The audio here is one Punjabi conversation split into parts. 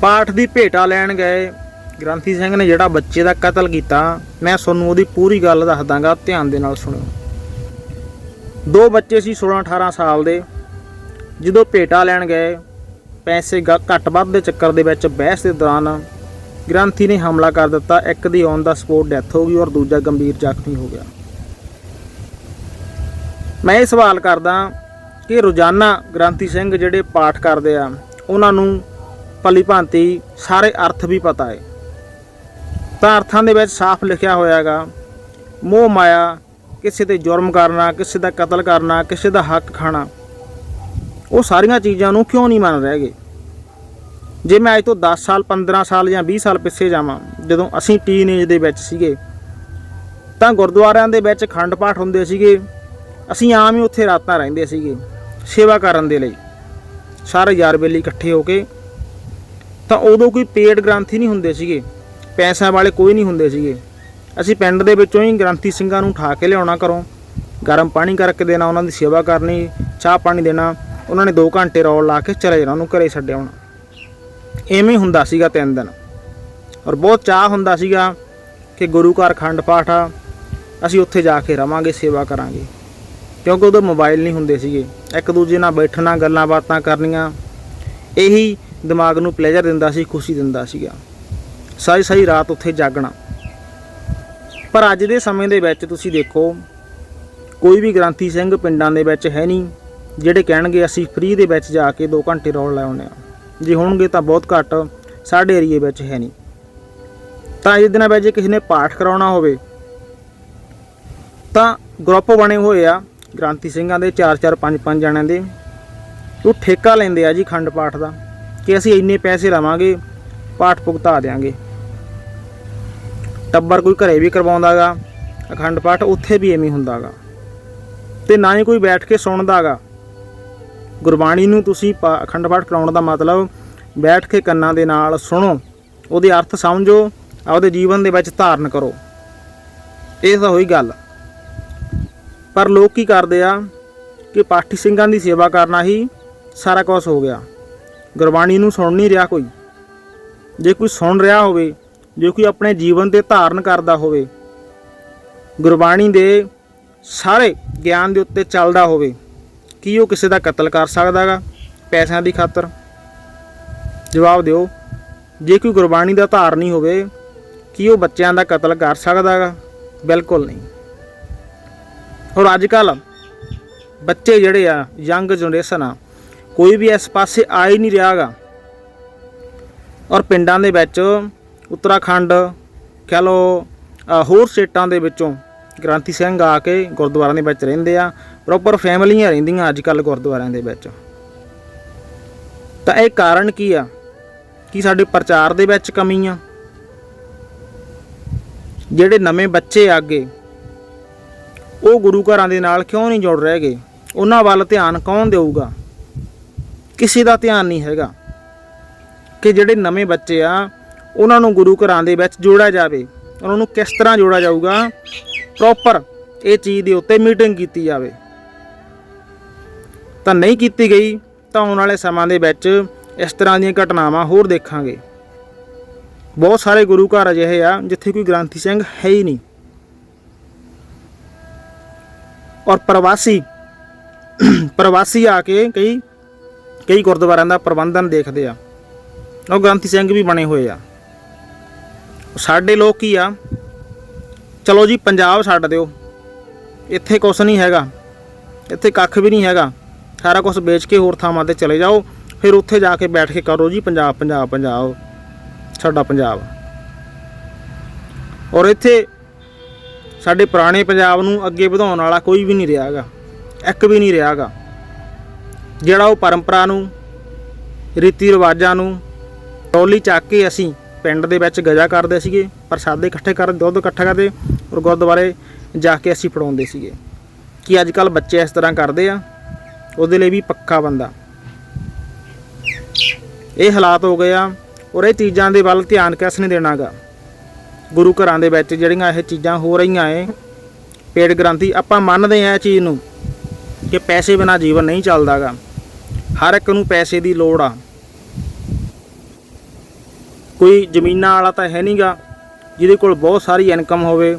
ਪਾਠ ਦੀ ਭੇਟਾ ਲੈਣ ਗਏ। ਗ੍ਰੰਥੀ ਸਿੰਘ ਨੇ ਜਿਹੜਾ ਬੱਚੇ ਦਾ ਕਤਲ ਕੀਤਾ, ਮੈਂ ਤੁਹਾਨੂੰ ਉਹਦੀ ਪੂਰੀ ਗੱਲ ਦੱਸ ਦਾਂਗਾ ਧਿਆਨ ਦੇ ਨਾਲ ਸੁਣਿਓ। ਦੋ ਬੱਚੇ ਸੀ 16 18 ਸਾਲ ਦੇ। ਜਦੋਂ ਭੇਟਾ ਲੈਣ ਗਏ, ਪੈਸੇ ਘੱਟ ਵੱਧ ਦੇ ਚੱਕਰ ਦੇ ਵਿੱਚ ਬਹਿਸ ਦੇ ਦੌਰਾਨ ਗ੍ਰੰਥੀ ਨੇ ਹਮਲਾ ਕਰ ਦਿੱਤਾ। ਇੱਕ ਦੀ ਔਨ ਦਾ ਸਪੋਰਟ ਡੈਥ ਹੋ ਗਈ ਔਰ ਦੂਜਾ ਗੰਭੀਰ ਜ਼ਖਮੀ ਹੋ ਗਿਆ। ਮੈਂ ਇਹ ਸਵਾਲ ਕਰਦਾ ਕਿ ਰੋਜ਼ਾਨਾ ਗ੍ਰੰਥੀ ਸਿੰਘ ਜਿਹੜੇ ਪਾਠ ਕਰਦੇ ਆ, ਉਹਨਾਂ ਨੂੰ ਭਲੀ ਭਾਂਤੀ, ਸਾਰੇ ਅਰਥ ਵੀ ਪਤਾ ਹੈ। ਤਾਂ ਅਰਥਾਂ ਦੇ ਵਿੱਚ ਸਾਫ਼ ਲਿਖਿਆ ਹੋਇਆ ਹੋਇਆਗਾ, ਮੋਹ ਮਾਇਆ, ਕਿਸੇ ਤੇ ਜੁਰਮ ਕਰਨਾ, ਕਿਸੇ ਦਾ ਕਤਲ ਕਰਨਾ, ਕਿਸੇ ਦਾ ਹੱਕ ਖਾਣਾ, ਉਹ ਸਾਰੀਆਂ ਚੀਜ਼ਾਂ ਨੂੰ ਕਿਉਂ ਨਹੀਂ ਮੰਨ ਰਹੇਗੇ? ਜੇ ਮੈਂ ਅੱਜ ਤੋਂ 10 ਸਾਲ 15 ਸਾਲ ਜਾਂ 20 ਸਾਲ ਪਿੱਛੇ ਜਾਵਾਂ, ਜਦੋਂ ਅਸੀਂ ਟੀਨੇਜ ਦੇ ਵਿੱਚ ਸੀਗੇ, ਤਾਂ ਗੁਰਦੁਆਰਿਆਂ ਦੇ ਵਿੱਚ ਖੰਡ ਪਾਠ ਹੁੰਦੇ ਸੀਗੇ, ਅਸੀਂ ਆਮ ਹੀ ਉੱਥੇ ਰਾਤਾਂ ਰਹਿੰਦੇ ਸੀਗੇ, ਸੇਵਾ ਕਰਨ ਦੇ ਲਈ। ਸਾਰੇ ਯਾਰ ਬੇਲੀ ਇਕੱਠੇ ਹੋ ਕੇ ਤਾਂ ਉਦੋਂ ਕੋਈ ਪੇਡ ਗ੍ਰੰਥੀ ਨਹੀਂ ਹੁੰਦੇ ਸੀਗੇ। ਪੈਸਿਆਂ ਵਾਲੇ ਕੋਈ ਨਹੀਂ ਹੁੰਦੇ ਸੀਗੇ। ਅਸੀਂ ਪਿੰਡ ਦੇ ਵਿੱਚੋਂ ਹੀ ਗ੍ਰੰਥੀ ਸਿੰਘਾਂ ਨੂੰ ਉਠਾ ਕੇ ਲਿਆਉਣਾ ਘਰੋਂ। ਗਰਮ ਪਾਣੀ ਕਰਕੇ ਦੇਣਾ, ਉਹਨਾਂ ਦੀ ਸੇਵਾ ਕਰਨੀ, ਚਾਹ ਪਾਣੀ ਦੇਣਾ, ਉਹਨਾਂ ਨੇ 2 ਘੰਟੇ ਰੌਲ ਲਾ ਕੇ ਚਲੇ ਜਾਣਾ, ਉਹਨੂੰ ਘਰੇ ਛੱਡ ਆਉਣਾ ਐਵੇਂ ਹੁੰਦਾ ਸੀਗਾ ਤਿੰਨ ਦਿਨ। ਔਰ ਬਹੁਤ ਚਾਹ ਹੁੰਦਾ ਸੀਗਾ ਕਿ ਗੁਰੂ ਘਰ ਖੰਡ ਪਾਠ ਆ, ਅਸੀਂ ਉੱਥੇ ਜਾ ਕੇ ਰਵਾਂਗੇ, ਸੇਵਾ ਕਰਾਂਗੇ। ਕਿਉਂਕਿ ਉਦੋਂ ਮੋਬਾਈਲ ਨਹੀਂ ਹੁੰਦੇ ਸੀਗੇ। ਇੱਕ ਦੂਜੇ ਨਾਲ ਬੈਠਣਾ, ਗੱਲਾਂ ਬਾਤਾਂ ਕਰਨੀਆਂ। ਇਹੀ ਦਿਮਾਗ ਨੂੰ ਪਲੇਜ਼ਰ ਦਿੰਦਾ ਸੀ, ਖੁਸ਼ੀ ਦਿੰਦਾ ਸੀਗਾ। ਸਾਰੀ ਸਾਰੀ ਰਾਤ ਉੱਥੇ ਜਾਗਣਾ। ਪਰ ਅੱਜ ਦੇ ਸਮੇਂ ਦੇ ਵਿੱਚ ਤੁਸੀਂ ਦੇਖੋ, ਕੋਈ ਵੀ ਗ੍ਰੰਥੀ ਸਿੰਘ ਪਿੰਡਾਂ ਦੇ ਵਿੱਚ ਹੈ ਨਹੀਂ, ਜਿਹੜੇ ਕਹਿਣਗੇ ਅਸੀਂ ਫ੍ਰੀ ਦੇ ਵਿੱਚ ਜਾ ਕੇ 2 ਘੰਟੇ ਰੌਲ ਲਾਉਨੇ ਆ ਜੇ ਹੋਣਗੇ ਤਾਂ ਬਹੁਤ ਘੱਟ ਸਾਡੇ ਏਰੀਏ ਵਿੱਚ ਹੈ ਨਹੀਂ। ਤਾਂ ਇਸ ਦਿਨਾਂ ਵਿੱਚ ਜੇ ਕਿਸੇ ਨੇ ਪਾਠ ਕਰਾਉਣਾ ਹੋਵੇ, ਤਾਂ ਗਰੁੱਪ ਬਣੇ ਹੋਏ ਆ ਗ੍ਰਾਂਤੀ ਸਿੰਘਾਂ ਦੇ 4-4 5-5 ਜਣਿਆਂ ਦੇ। ਉਹ ਠੇਕਾ ਲੈਂਦੇ ਆ ਜੀ ਖੰਡ ਪਾਠ ਦਾ। ਕਿ ਅਸੀਂ ਇੰਨੇ ਪੈਸੇ ਲਵਾਂਗੇ, ਪਾਠ ਭੁਗਤਾ ਦੇਾਂਗੇ ਟੱਬਰ ਕੋਈ ਘਰੇ ਵੀ ਕਰਵਾਉਂਦਾਗਾ, ਅਖੰਡ ਪਾਠ ਉੱਥੇ ਵੀ ਐਵੇਂ ਹੁੰਦਾਗਾ। ਤੇ ਨਾ ਹੀ ਕੋਈ ਬੈਠ ਕੇ ਸੁਣਦਾਗਾ। ਗੁਰਬਾਣੀ ਨੂੰ ਤੁਸੀਂ ਪਾ- ਅਖੰਡ ਪਾਠ ਕਰਾਉਣ ਦਾ ਮਤਲਬ ਬੈਠ ਕੇ ਕੰਨਾਂ ਦੇ ਨਾਲ ਸੁਣੋ, ਉਹਦੇ ਅਰਥ ਸਮਝੋ, ਆਪਦੇ ਜੀਵਨ ਦੇ ਵਿੱਚ ਧਾਰਨ ਕਰੋ। ਇਹ ਤਾਂ ਹੋਈ ਗੱਲ। ਪਰ ਲੋਕ ਕੀ ਕਰਦੇ ਆ ਕਿ ਪਾਠੀ ਸਿੰਘਾਂ ਦੀ ਸੇਵਾ ਕਰਨਾ ਹੀ ਸਾਰਾ ਕੁਝ ਹੋ ਗਿਆ। ਗੁਰਬਾਣੀ ਨੂੰ ਸੁਣ ਨਹੀਂ ਰਿਹਾ ਕੋਈ। ਜੇ ਕੋਈ ਸੁਣ ਰਿਹਾ ਹੋਵੇ, ਜੇ ਕੋਈ ਆਪਣੇ ਜੀਵਨ ਤੇ ਧਾਰਨ ਕਰਦਾ ਹੋਵੇ, ਗੁਰਬਾਣੀ ਦੇ ਸਾਰੇ ਗਿਆਨ ਦੇ ਉੱਤੇ ਚੱਲਦਾ ਹੋਵੇ, ਕੀ ਉਹ ਕਿਸੇ ਦਾ ਕਤਲ ਕਰ ਸਕਦਾਗਾ ਪੈਸਿਆਂ ਦੀ ਖਾਤਰ। ਜਵਾਬ ਦਿਓ, ਜੇ ਕੋਈ ਗੁਰਬਾਣੀ ਦਾ ਧਾਰਨੀ ਹੋਵੇ, ਕੀ ਉਹ ਬੱਚਿਆਂ ਦਾ ਕਤਲ ਕਰ ਸਕਦਾਗਾ ਬਿਲਕੁਲ ਨਹੀਂ। ਔਰ ਅੱਜ ਕੱਲ ਬੱਚੇ ਜਿਹੜੇ ਆ, ਯੰਗ ਜਨਰੇਸ਼ਨ ਆ ਕੋਈ ਵੀ ਇਸ ਪਾਸੇ ਆ ਹੀ ਨਹੀਂ ਰਿਹਾਗਾ। ਔਰ ਪਿੰਡਾਂ ਦੇ ਵਿੱਚ, ਉੱਤਰਾਖੰਡ, ਕਹ ਲਓ ਹੋਰ ਸਟੇਟਾਂ ਦੇ ਵਿੱਚੋਂ ਗ੍ਰਾਂਤੀ ਸਿੰਘ ਆ ਕੇ ਗੁਰਦੁਆਰਿਆਂ ਦੇ ਵਿੱਚ ਰਹਿੰਦੇ ਆ ਪ੍ਰੋਪਰ ਫੈਮਲੀਆਂ ਰਹਿੰਦੀਆਂ ਅੱਜ ਕੱਲ ਗੁਰਦੁਆਰਿਆਂ ਦੇ ਵਿੱਚ। ਤਾਂ ਇਹ ਕਾਰਨ ਕੀ ਆ? ਕਿ ਸਾਡੇ ਪ੍ਰਚਾਰ ਦੇ ਵਿੱਚ ਕਮੀ ਆ? ਜਿਹੜੇ ਨਵੇਂ ਬੱਚੇ ਆ ਅੱਗੇ ਉਹ ਗੁਰੂ ਘਰਾਂ ਦੇ ਨਾਲ ਕਿਉਂ ਨਹੀਂ ਜੁੜ ਰਹੇ ਗਏ? ਉਹਨਾਂ ਵੱਲ ਧਿਆਨ ਕੌਣ ਦੇਊਗਾ? ਕਿਸੇ ਦਾ ਧਿਆਨ ਨਹੀਂ ਹੈਗਾ ਕਿ ਜਿਹੜੇ ਨਵੇਂ ਬੱਚੇ ਆ, ਉਹਨਾਂ ਨੂੰ ਗੁਰੂ ਘਰਾਂ ਦੇ ਵਿੱਚ ਜੋੜਿਆ ਜਾਵੇ, ਉਹਨਾਂ ਨੂੰ ਕਿਸ ਤਰ੍ਹਾਂ ਜੋੜਿਆ ਜਾਊਗਾ? ਪ੍ਰੋਪਰ ਇਹ ਚੀਜ਼ ਦੇ ਉੱਤੇ ਮੀਟਿੰਗ ਕੀਤੀ ਜਾਵੇ। ਤਾਂ ਨਹੀਂ ਕੀਤੀ ਗਈ, ਤਾਂ ਆਉਣ ਵਾਲੇ ਸਮਾਂ ਦੇ ਵਿੱਚ ਇਸ ਤਰ੍ਹਾਂ ਦੀਆਂ ਘਟਨਾਵਾਂ ਹੋਰ ਦੇਖਾਂਗੇ। ਬਹੁਤ ਸਾਰੇ ਗੁਰੂ ਘਰ ਅਜਿਹੇ ਆ, ਜਿੱਥੇ ਕੋਈ ਗ੍ਰੰਥੀ ਸਿੰਘ ਹੈ ਹੀ ਨਹੀਂ। ਔਰ ਪ੍ਰਵਾਸੀ ਪ੍ਰਵਾਸੀ ਆ ਕੇ ਕਈ ਕਈ ਗੁਰਦੁਆਰਿਆਂ ਦਾ ਪ੍ਰਬੰਧਨ ਦੇਖਦੇ ਆ। ਉਹ ਗ੍ਰੰਥੀ ਸਿੰਘ ਵੀ ਬਣੇ ਹੋਏ ਆ। ਸਾਡੇ ਲੋਕ ਕੀ ਆ? ਚਲੋ ਜੀ, ਪੰਜਾਬ ਛੱਡ ਦਿਓ। ਇੱਥੇ ਕੁਛ ਨਹੀਂ ਹੈਗਾ। ਇੱਥੇ ਕੱਖ ਵੀ ਨਹੀਂ ਹੈਗਾ। ਸਾਰਾ ਕੁਝ ਵੇਚ ਕੇ ਹੋਰ ਥਾਵਾਂ ਤੇ ਚਲੇ ਜਾਓ। ਫਿਰ ਉੱਥੇ ਜਾ ਕੇ ਬੈਠ ਕੇ ਕਰੋ ਜੀ, ਪੰਜਾਬ ਪੰਜਾਬ ਪੰਜਾਬ। ਸਾਡਾ ਪੰਜਾਬ। ਔਰ ਇੱਥੇ ਸਾਡੇ ਪੁਰਾਣੇ ਪੰਜਾਬ ਨੂੰ ਅੱਗੇ ਵਧਾਉਣ ਵਾਲਾ ਕੋਈ ਵੀ ਨਹੀਂ ਰਿਹਾਗਾ ਇੱਕ ਵੀ ਨਹੀਂ ਰਿਹਾਗਾ ਜਿਹੜਾ ਉਹ ਪਰੰਪਰਾ ਨੂੰ, ਰੀਤੀ ਰਿਵਾਜਾਂ ਨੂੰ ਟੋਲੀ ਚੱਕ ਕੇ ਅਸੀਂ ਪਿੰਡ ਦੇ ਵਿੱਚ ਗਜਾ ਕਰਦੇ ਸੀਗੇ, ਪ੍ਰਸਾਦੇ ਇਕੱਠੇ ਕਰ, ਦੁੱਧ ਇਕੱਠਾ ਕਰਦੇ ਔਰ ਗੁਰਦੁਆਰੇ ਜਾ ਕੇ ਅਸੀਂ ਫੜਾਉਂਦੇ ਸੀਗੇ। ਕਿ ਅੱਜ ਕੱਲ ਬੱਚੇ ਇਸ ਤਰ੍ਹਾਂ ਕਰਦੇ ਆ? ਉਹਦੇ ਲਈ ਵੀ ਪੱਕਾ ਬੰਦਾ। ਇਹ ਹਾਲਾਤ ਹੋ ਗਏ ਆ ਔਰ ਇਹ ਚੀਜ਼ਾਂ ਦੇ ਵੱਲ ਧਿਆਨ ਕਿਸ ਨੇ ਦੇਣਾਗਾ ਗੁਰੂ ਘਰਾਂ ਦੇ ਵਿੱਚ ਜਿਹੜੀਆਂ ਇਹ ਚੀਜ਼ਾਂ ਹੋ ਰਹੀਆਂ ਏ, ਪੇੜ ਗ੍ਰੰਥੀ, ਆਪਾਂ ਮੰਨਦੇ ਆ ਇਹ ਚੀਜ਼ ਨੂੰ ਕਿ ਪੈਸੇ ਬਿਨਾ ਜੀਵਨ ਨਹੀਂ ਚੱਲਦਾਗਾ ਹਰ ਇੱਕ ਨੂੰ ਪੈਸੇ ਦੀ ਲੋੜ ਆ। ਕੋਈ ਜ਼ਮੀਨਾਂ ਵਾਲਾ ਤਾਂ ਹੈ ਨਹੀਂਗਾ ਜਿਹਦੇ ਕੋਲ ਬਹੁਤ ਸਾਰੀ ਇਨਕਮ ਹੋਵੇ,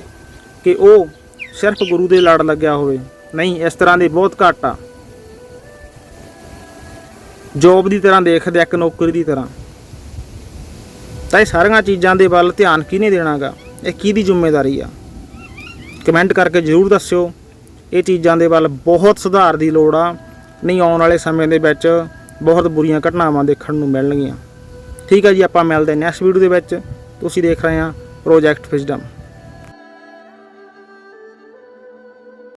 ਕਿ ਉਹ ਸਿਰਫ ਗੁਰੂ ਦੇ ਲੜ ਲੱਗਿਆ ਹੋਵੇ। ਨਹੀਂ, ਇਸ ਤਰ੍ਹਾਂ ਦੇ ਬਹੁਤ ਘੱਟ ਆ। ਜੋਬ ਦੀ ਤਰ੍ਹਾਂ ਦੇਖਦੇ ਇੱਕ ਨੌਕਰੀ ਦੀ ਤਰ੍ਹਾਂ। ਤਾਂ ਇਹ ਸਾਰੀਆਂ ਚੀਜ਼ਾਂ ਦੇ ਵੱਲ ਧਿਆਨ ਕਿਹਨੇ ਦੇਣਾਗਾ? ਇਹ ਕਿਹਦੀ ਜ਼ਿੰਮੇਵਾਰੀ ਆ? ਕਮੈਂਟ ਕਰਕੇ ਜ਼ਰੂਰ ਦੱਸਿਓ। ਇਹ ਚੀਜ਼ਾਂ ਦੇ ਵੱਲ ਬਹੁਤ ਸੁਧਾਰ ਦੀ ਲੋੜ ਆ। ਨਹੀਂ, ਆਉਣ ਵਾਲੇ ਸਮੇਂ ਦੇ ਵਿੱਚ ਬਹੁਤ ਬੁਰੀਆਂ ਘਟਨਾਵਾਂ ਦੇਖਣ ਨੂੰ ਮਿਲਣਗੀਆਂ। ਠੀਕ ਹੈ ਜੀ, ਆਪਾਂ ਮਿਲਦੇ ਨੈਕਸਟ ਵੀਡੀਓ ਦੇ ਵਿੱਚ। ਤੁਸੀਂ ਦੇਖ ਰਹੇ ਹਾਂ ਪ੍ਰੋਜੈਕਟ ਫਿਜ਼ਡਮ